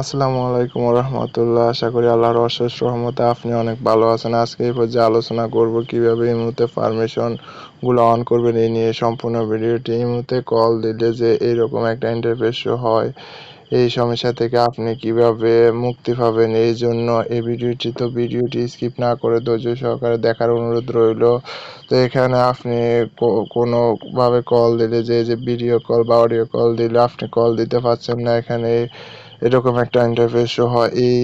আসসালামু আলাইকুম রহমতুল্লাহ। আশা করি আল্লাহর অশেষ রহমতে আপনি অনেক ভালো আছেন। আজকে এই পর্যায়ে আলোচনা করব কীভাবে এই মুহূর্তে পারমিশনগুলো অন করবেন, এই নিয়ে সম্পূর্ণ ভিডিওটি। এই মুহূর্তে কল দিলে যে এরকম একটা ইন্টারফেস হয় এই সমস্যা থেকে আপনি কীভাবে মুক্তি পাবেন? এই জন্য এই ভিডিওটি তো ভিডিওটি স্কিপ না করে ধৈর্য সহকারে দেখার অনুরোধ রইল। তো এখানে আপনি কোনোভাবে কল দিলে যে যে ভিডিও কল বা অডিও কল দিলে আপনি কল দিতে পারছেন না এখানে, এরকম একটা ইন্টারফেস শো হয়। এই,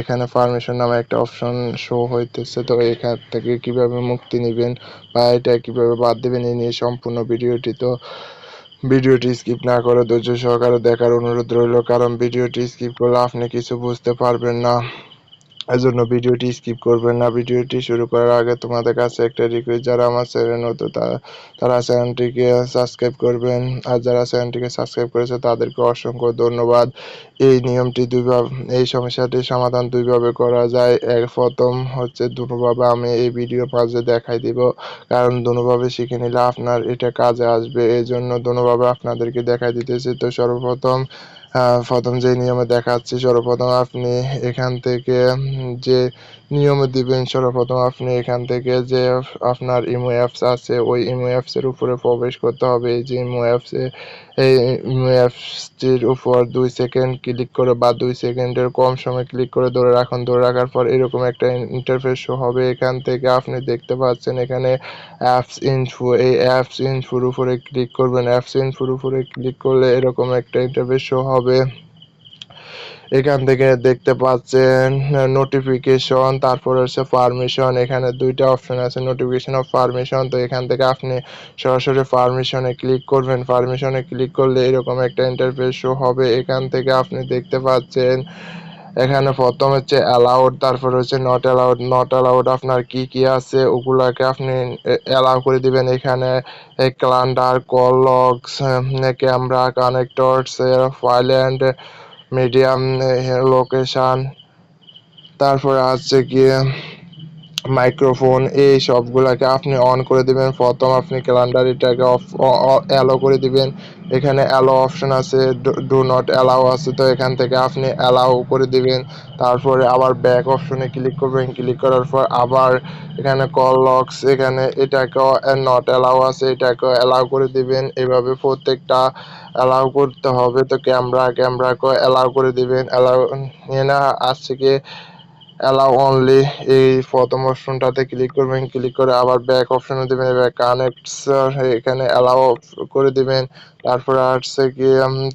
এখানে পারমিশন নামে একটা অপশন শো হইতেছে। তো এখান থেকে কীভাবে মুক্তি নেবেন বা এটা কীভাবে বাদ দেবেন, এই নিয়ে সম্পূর্ণ ভিডিওটি তো ভিডিওটি স্কিপ না করে ধৈর্য সহকারে দেখার অনুরোধ রইল, কারণ ভিডিওটি স্কিপ করলে আপনি কিছু বুঝতে পারবেন না। এজন্য ভিডিওটি স্কিপ করবেন না। ভিডিওটি শুরু করার আগে তোমাদের কাছে একটা রিকোয়েস্ট যারা আমার চ্যানেল নতুন তারা চ্যানেলটিকে সাবস্ক্রাইব করবেন। আর যারা চ্যানেলটিকে সাবস্ক্রাইব করেছে, তাদেরকে অসংখ্য ধন্যবাদ। এই নিয়মটি দুইভাবে, এই সমস্যাটির সমাধান দুইভাবে করা যায়। এক প্রথম হচ্ছে, দুভাবে আমি এই ভিডিও মাঝে দেখাই দিব। কারণ দুভাবে শিখে নিলে আপনার এটা কাজে আসবে। এই জন্য দুভাবে আপনাদেরকে দেখাই দিতেছি। তো সর্বপ্রথম প্রথম যে নিয়মে দেখাচ্ছি, সর্বপ্রথম আপনি এখান থেকে যে নিয়মে দিবেন, সর্বপ্রথম আপনি এখান থেকে যে আপনার ইমো অ্যাপস আছে, ওই ইমো অ্যাপসের উপরে প্রবেশ করতে হবে। এই যে ইমো অ্যাপসে, এই ইমো অ্যাপসটির উপর দুই সেকেন্ড ক্লিক করে বা দুই সেকেন্ডের কম সময় ক্লিক করে ধরে রাখুন। ধরে রাখার পর এরকম একটা ইন্টারফেস শো হবে। এখান থেকে আপনি দেখতে পাচ্ছেন এখানে অ্যাপস ইনফো। এই অ্যাপস ইনফোর উপরে ক্লিক করবেন। অ্যাপস ইনফোর উপরে ক্লিক করলে এরকম একটা ইন্টারফেস শো হবে। এখান থেকে দেখতে পাচ্ছেন নোটিফিকেশন তারপর হচ্ছে পারমিশন এখানে দুইটা অপশন আছে নোটিফিকেশন অফ পারমিশন তো এখান থেকে আপনি সরাসরি পারমিশনে ক্লিক করবেন। পারমিশনে ক্লিক করলে এরকম একটা ইন্টারফেস শো হবে। এখান থেকে আপনি দেখতে পাচ্ছেন এখানে প্রথম হচ্ছে অ্যালাউড তারপর হচ্ছে নট অ্যালাউড নট অ্যালাউড আপনার কি কি আছে ওগুলাকে আপনি অ্যালাউ করে দিবেন। এখানে calendar call logs camera connectors file and medium location তারপরে আছে গিয়ে মাইক্রোফোন, এই সবগুলাকে আপনি অন করে দিবেন। প্রথম আপনি ক্যালেন্ডার এটাকে অফ অ্যালো করে দিবেন। এখানে অ্যালো অপশন আছে ডু নট অ্যালাউ আছে। তো এখান থেকে আপনি অ্যালাউ করে দিবেন। তারপরে আবার ব্যাক অপশনে ক্লিক করবেন। ক্লিক করার পর আবার এখানে কল লক্স এখানে এটাকেও নট অ্যালাউ আছে। এটাকেও অ্যালাউ করে দিবেন। এভাবে প্রত্যেকটা অ্যালাউ করতে হবে। তো ক্যামেরা ক্যামেরাকেও অ্যালাউ করে দিবেন। অ্যালাউ নিয়ে না আসছে কি অ্যালাউ অনলি এই প্রথম অপশনটাতে ক্লিক করবেন ক্লিক করে আবার ব্যাক অপশনে দেবেন, এবার কানেক্টস এখানে অ্যালাউ করে দিবেন। তারপরে আসছে কি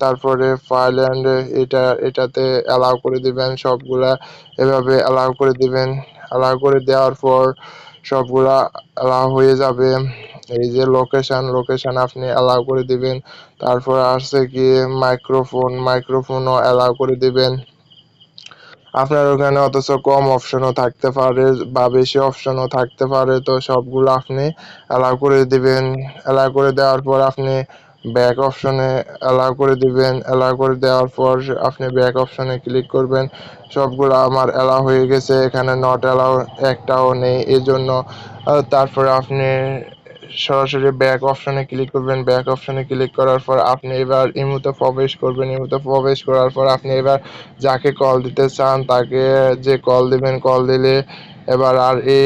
তারপরে ফাইল অ্যান্ড এটা, এটাতে অ্যালাউ করে দিবেন সবগুলা। এভাবে অ্যালাউ করে দিবেন। অ্যালাউ করে দেওয়ার পর সবগুলা অ্যালাউ হয়ে যাবে। এই যে লোকেশন লোকেশন আপনি অ্যালাউ করে দিবেন। তারপর আসছে কি মাইক্রোফোন মাইক্রোফোনও অ্যালাউ করে দিবেন। আপনার ওখানে অথচ কম অপশনও থাকতে পারে বা বেশি অপশনও থাকতে পারে, তো সবগুলো আপনি অ্যালাউ করে দিবেন। অ্যালাউ করে দেওয়ার পর আপনি ব্যাক অপশনে অ্যালাউ করে দিবেন। অ্যালাউ করে দেওয়ার পর আপনি ব্যাক অপশনে ক্লিক করবেন। সবগুলো আমার অ্যালাউ হয়ে গেছে, এখানে নট অ্যালাউ একটাও নেই, এজন্য তারপরে আপনি সরাসরি ব্যাক অপশনে ক্লিক করবেন। ব্যাক অপশনে ক্লিক করার পর আপনি এবার ইমুতে প্রবেশ করবেন। ইমুতে প্রবেশ করার পর আপনি এবার যাকে কল দিতে চান, তাকে যে কল দিবেন কল দিলে এবার আর এই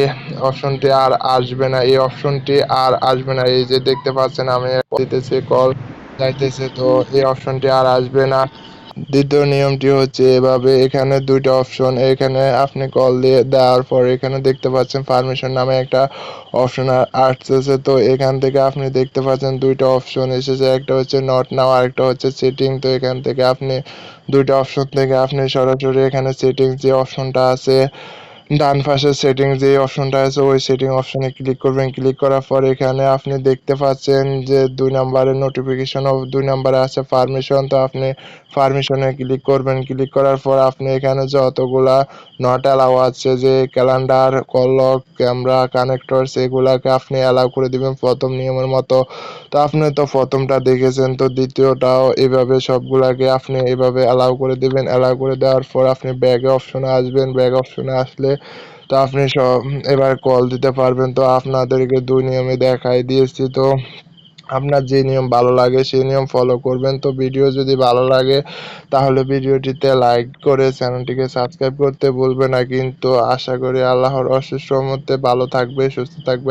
অপশনটি আর আসবে না। এই অপশনটি আর আসবে না। এই যে দেখতে পাচ্ছেন, আমি দিতেছি কল যাইতেছে, তো এই অপশনটি আর আসবে না। দ্বিতীয় নিয়মটি হচ্ছে এভাবে এখানে দুইটা অপশন এখানে আপনি কল দিয়ে দেওয়ার পর এখানে দেখতে পাচ্ছেন পারমিশন নামে একটা অপশন আসতেছে। তো এখান থেকে আপনি দেখতে পাচ্ছেন দুইটা অপশন এসেছে। একটা হচ্ছে নট নাও আর একটা হচ্ছে সেটিং তো এখান থেকে আপনি দুইটা অপশন থেকে আপনি সরাসরি এখানে সেটিংস যে অপশনটা আছে ডান পাশে সেটিং যে অপশনটা আছে, ওই সেটিং অপশনে ক্লিক করবেন। ক্লিক করার পর এখানে আপনি দেখতে পাচ্ছেন যে দুই নম্বরের নোটিফিকেশন অফ দুই নম্বরে আছে পারমিশন তো আপনি পারমিশনে ক্লিক করবেন। ক্লিক করার পর আপনি এখানে যতগুলা নট অ্যালাউ আছে, যে ক্যালেন্ডার কলক ক্যামেরা কানেক্টরস এগুলাকে আপনি অ্যালাউ করে দিবেন প্রথম নিয়মের মতো। তো আপনি তো প্রথমটা দেখেছেন, তো দ্বিতীয়টাও এভাবে সবগুলাকে আপনি এভাবে অ্যালাউ করে দিবেন। অ্যালাউ করে দেওয়ার পর আপনি ব্যাগে অপশনে আসবেন। ব্যাগ অপশনে আসলে তো আপনি সব এবার কল দিতে পারবেন। তো আপনাদেরকে দুই নিয়মে দেখাই দিয়েছি। তো আপনার যে নিয়ম ভালো লাগে, সেই নিয়ম ফলো করবেন। তো ভিডিও যদি ভালো লাগে, তাহলে ভিডিওটিতে লাইক করে চ্যানেলটিকে সাবস্ক্রাইব করতে ভুলবেন না। কিন্তু আশা করি আল্লাহর অশেষ রহমতে ভালো থাকবে, সুস্থ থাকবে।